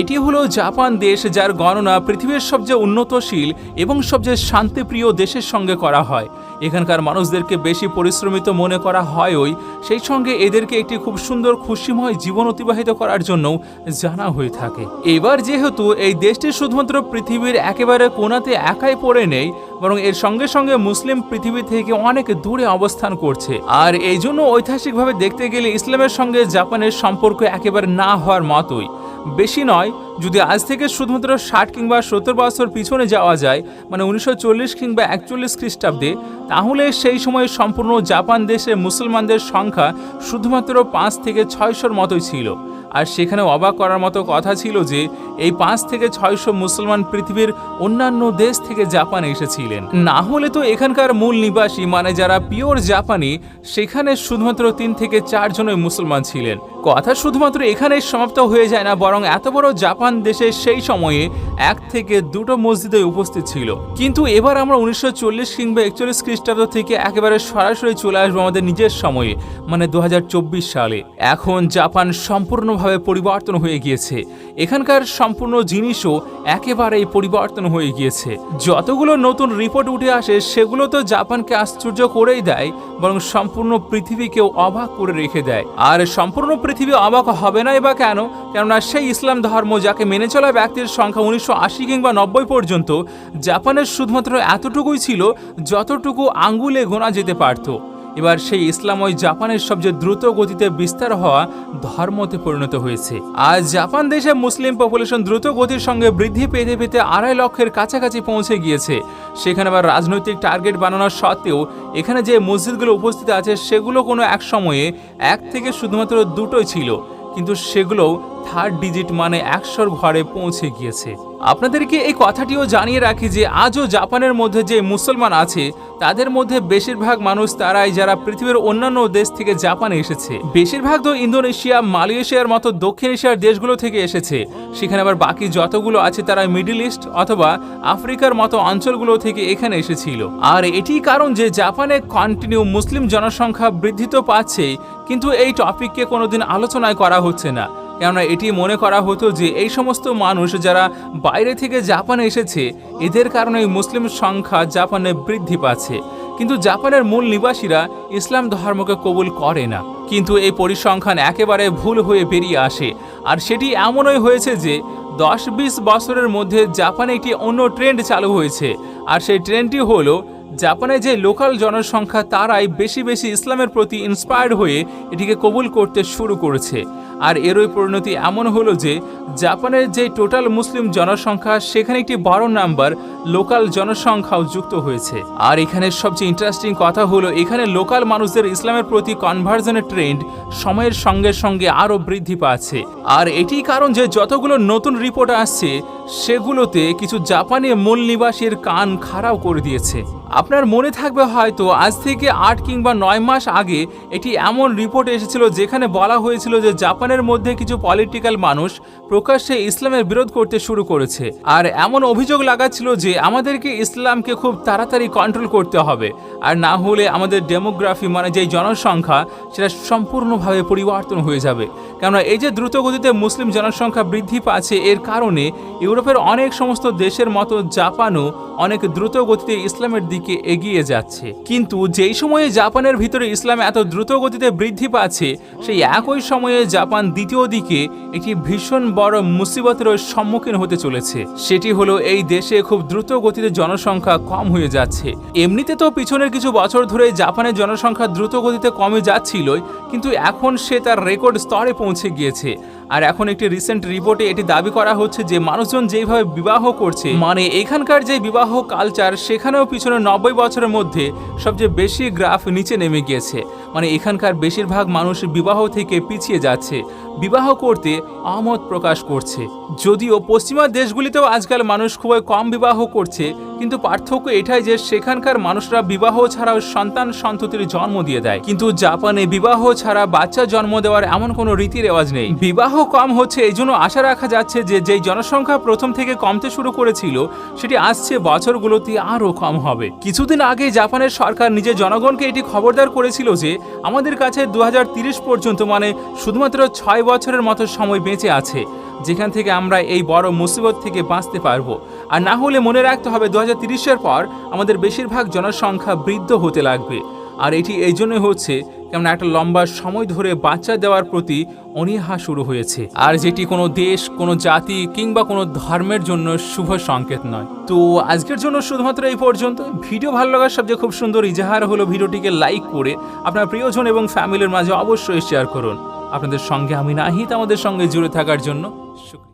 এটি হলো জাপান দেশ যার গণনা পৃথিবীর সবচেয়ে উন্নতশীল এবং সবচেয়ে শান্তিপ্রিয় দেশের সঙ্গে করা হয়। এখানকার মানুষদেরকে বেশি পরিশ্রমিত মনে করা হয়ই। সেই সঙ্গে এদেরকে একটি খুব সুন্দর খুশিময় জীবন অতিবাহিত করার জন্য জানা হয়ে থাকে। এবার যেহেতু এই দেশটি শুধুমাত্র পৃথিবীর একেবারে কোনাতে একাই পড়ে নেই, বরং এর সঙ্গে সঙ্গে মুসলিম পৃথিবী থেকে অনেক দূরে অবস্থান করছে। আর এই জন্য ঐতিহাসিকভাবে দেখতে গেলে ইসলামের সঙ্গে জাপানের সম্পর্ক একেবারে না হওয়ার মতোই। বেশি নয় যদি আজ থেকে শুধুমাত্র ষাট কিংবা সত্তর বছর পিছনে যাওয়া যায় মানে উনিশশো চল্লিশ কিংবা একচল্লিশ খ্রিস্টাব্দে, তাহলে সেই সময় সম্পূর্ণ জাপান দেশে মুসলমানদের সংখ্যা শুধুমাত্র পাঁচ থেকে ছয়শোর মতোই ছিল। আর সেখানে অবাক করার মতো কথা ছিল যে, এই পাঁচ থেকে ছয়শো মুসলমান পৃথিবীর অন্যান্য দেশ থেকে জাপানে এসেছিলেন। না হলে তো এখানকার মূল নিবাসী মানে যারা পিওর জাপানি, সেখানে শুধুমাত্র তিন থেকে চারজনই মুসলমান ছিলেন। কথা শুধুমাত্র এখানেই সমাপ্ত হয়ে যায় না, বরং এত বড় জাপান দেশে সেই সময়ে এক থেকে দুটো মসজিদে উপস্থিত ছিল। কিন্তু এবার আমরা উনিশশো চল্লিশ কিংবা একচল্লিশ খ্রিস্টাব্দ থেকে একেবারে সরাসরি চলে আসব আমাদের নিজের সময়ে মানে দু হাজার চব্বিশ সালে। এখন জাপান সম্পূর্ণভাবে পরিবর্তন হয়ে গিয়েছে। এখানকার সম্পূর্ণ জিনিসও একেবারেই পরিবর্তন হয়ে গিয়েছে। যতগুলো নতুন রিপোর্ট উঠে আসে, সেগুলো তো জাপানকে আশ্চর্য করেই দেয়, বরং সম্পূর্ণ পৃথিবীকেও অবাক করে রেখে দেয়। আর সম্পূর্ণ পৃথিবী অবাক হবে নাই বা কেন? কেননা সেই ইসলাম ধর্ম যাকে মেনে চলা ব্যক্তির সংখ্যা উনিশশো আশি কিংবা নব্বই পর্যন্ত, জাপানের শুধুমাত্র এতটুকুই ছিল যতটুকু আঙ্গুলে গোনা যেতে পারত। এবার সেই ইসলাময় জাপানের সবচেয়ে দ্রুত গতিতে বিস্তার হওয়া ধর্মতে পরিণত হয়েছে। আজ জাপান দেশে মুসলিম পপুলেশন দ্রুত গতির সঙ্গে বৃদ্ধি পেতে পেতে আড়াই লক্ষের কাছাকাছি পৌঁছে গিয়েছে। সেখানে আবার রাজনৈতিক টার্গেট বানানোর সত্ত্বেও, এখানে যে মসজিদগুলো উপস্থিত আছে, সেগুলো কোনো এক সময়ে এক থেকে শুধুমাত্র দুটোই ছিল। কিন্তু সেগুলোও থার্ড ডিজিট মানে একশোর ঘরে পৌঁছে গিয়েছে। আপনাদেরকে এই কথাটিও জানিয়ে রাখি যে আজও জাপানের মধ্যে যে মুসলমান আছে, তাদের মধ্যে বেশিরভাগ মানুষ তারাই যারা পৃথিবীর অন্যান্য দেশ থেকে জাপানে এসেছে। বেশিরভাগ তো ইন্দোনেশিয়া, মালয়েশিয়ার মতো দক্ষিণ এশিয়ার দেশগুলো থেকে এসেছে। সেখানে আবার বাকি যতগুলো আছে তারা মিডল ইস্ট অথবা আফ্রিকার মতো অঞ্চলগুলো থেকে এখানে এসেছিল। আর এটি কারণ যে জাপানে কন্টিনিউ মুসলিম জনসংখ্যা বৃদ্ধি তো পাচ্ছেই, কিন্তু এই টপিককে কোনোদিন আলোচনায় করা হচ্ছে না। কেননা এটি মনে করা হতো যে এই সমস্ত মানুষ যারা বাইরে থেকে জাপানে এসেছে, এদের কারণে মুসলিম সংখ্যা জাপানে বৃদ্ধি পাচ্ছে। কিন্তু জাপানের মূল নিবাসীরা ইসলাম ধর্মকে কবুল করে না। কিন্তু এই পরিসংখ্যান একেবারে ভুল হয়ে বেরিয়ে আসে। আর সেটি এমনই হয়েছে যে দশ বিশ বছরের মধ্যে জাপানে একটি অন্য ট্রেন্ড চালু হয়েছে। আর সেই ট্রেন্ডটি হলো, জাপানে যে লোকাল জনসংখ্যা, তারাই বেশি বেশি ইসলামের প্রতি ইন্সপায়ার্ড হয়ে এটিকে কবুল করতে শুরু করেছে। আর এরই পরিণতি এমন হলো যে জাপানের যে টোটাল মুসলিম জনসংখ্যা, সেখানে একটি বড় নাম্বার লোকাল জনসংখ্যাও যুক্ত হয়েছে। আর এখানে সবচেয়ে ইন্টারেস্টিং কথা হলো, এখানে লোকাল মানুষদের ইসলামের প্রতি কনভার্জনের ট্রেন্ড সময়ের সঙ্গে সঙ্গে আরও বৃদ্ধি পাচ্ছে। আর এটি কারণ যে যতগুলো নতুন রিপোর্ট আসছে, সেগুলোতে কিছু জাপানি মূল নিবাসীর কান খারাপ করে দিয়েছে। আপনার মনে থাকবে হয়তো, আজ থেকে আট কিংবা নয় মাস আগে এটি এমন রিপোর্ট এসেছিল যেখানে বলা হয়েছিল যে জাপানের মধ্যে কিছু পলিটিক্যাল মানুষ প্রকাশ্যে ইসলামের বিরোধ করতে শুরু করেছে। আর এমন অভিযোগ লাগাচ্ছিল যে আমাদেরকে ইসলামকে খুব তাড়াতাড়ি কন্ট্রোল করতে হবে। আর না হলে আমাদের ডেমোগ্রাফি মানে যেই জনসংখ্যা, সেটা সম্পূর্ণভাবে পরিবর্তন হয়ে যাবে। কেননা এই যে দ্রুত গতিতে মুসলিম জনসংখ্যা বৃদ্ধি পাচ্ছে, এর কারণে ইউরোপের অনেক সমস্ত দেশের মতো জাপানও অনেক দ্রুত গতিতে ইসলামের দিকে এগিয়ে যাচ্ছে। কিন্তু যেই সময়ে জাপানের ভিতরে ইসলাম এত দ্রুত গতিতে বৃদ্ধি পাচ্ছে, সেই একই সময়ে জাপান দ্বিতীয় দিকে একটি ভীষণ বড় মুসিবতের সম্মুখীন হতে চলেছে। সেটি হলো এই দেশে খুব দ্রুত গতিতে জনসংখ্যা কম হয়ে যাচ্ছে। এমনিতে তো পিছনের কিছু বছর ধরে জাপানের জনসংখ্যা দ্রুত গতিতে কমে যাচ্ছিলই, কিন্তু এখন সে তার রেকর্ড স্তরে পৌঁছে গিয়েছে। আর এখন একটি রিসেন্ট রিপোর্টে এটি দাবি করা হচ্ছে যে মানুষজন যেভাবে বিবাহ করছে মানে এখানকার যে বিবাহ কালচার সেখানেও পিছনে নব্বই বছরের মধ্যে সবচেয়ে বেশি গ্রাফ নিচে নেমে গিয়েছে। মানে এখানকার বেশিরভাগ মানুষ বিবাহ থেকে পিছিয়ে যাচ্ছে। বিবাহ করতে আমোদ প্রকাশ করছে। যদিও পশ্চিমা দেশগুলিতেও আজকাল মানুষ খুবই কম বিবাহ করছে, কিন্তু পার্থক্য এটাই যে সেখানকার মানুষরা বিবাহ ছাড়াও সন্তান সন্ততির জন্ম দিয়ে দেয়। কিন্তু জাপানে বিবাহ ছাড়া বাচ্চা জন্ম দেওয়ার এমন কোনো রীতি রেওয়াজ নেই। বিবাহ কম হচ্ছে, এই জন্য আশা রাখা যাচ্ছে যে যেই জনসংখ্যা প্রথম থেকে কমতে শুরু করেছিল, সেটি আসছে বছরগুলোতে আরও কম হবে। কিছুদিন আগে জাপানের সরকার নিজের জনগণকে এটি খবরদার করেছিল যে, আমাদের কাছে দু পর্যন্ত মানে শুধুমাত্র ছয় বছরের মতো সময় বেঁচে আছে, যেখান থেকে আমরা এই বড় মুসিবত থেকে বাঁচতে পারব। আর না হলে মনে রাখতে হবে দু হাজার পর আমাদের বেশিরভাগ জনসংখ্যা বৃদ্ধ হতে লাগবে। আর এটি এই জন্যই হচ্ছে কেমন একটা লম্বা সময় ধরে বাচ্চা দেওয়ার প্রতি অনীহা শুরু হয়েছে। আর যেটি কোনো দেশ, কোনো জাতি কিংবা কোনো ধর্মের জন্য শুভ সংকেত নয়। তো আজকের জন্য শুধুমাত্র এই পর্যন্ত। ভিডিও ভালো লাগার সবচেয়ে খুব সুন্দর ইজাহার হলো ভিডিওটিকে লাইক করে আপনার প্রিয়জন এবং ফ্যামিলির মাঝে অবশ্যই শেয়ার করুন। আপনাদের সঙ্গে আমি নাহিত আমাদের সঙ্গে জুড়ে থাকার জন্য শুক্রিয়া।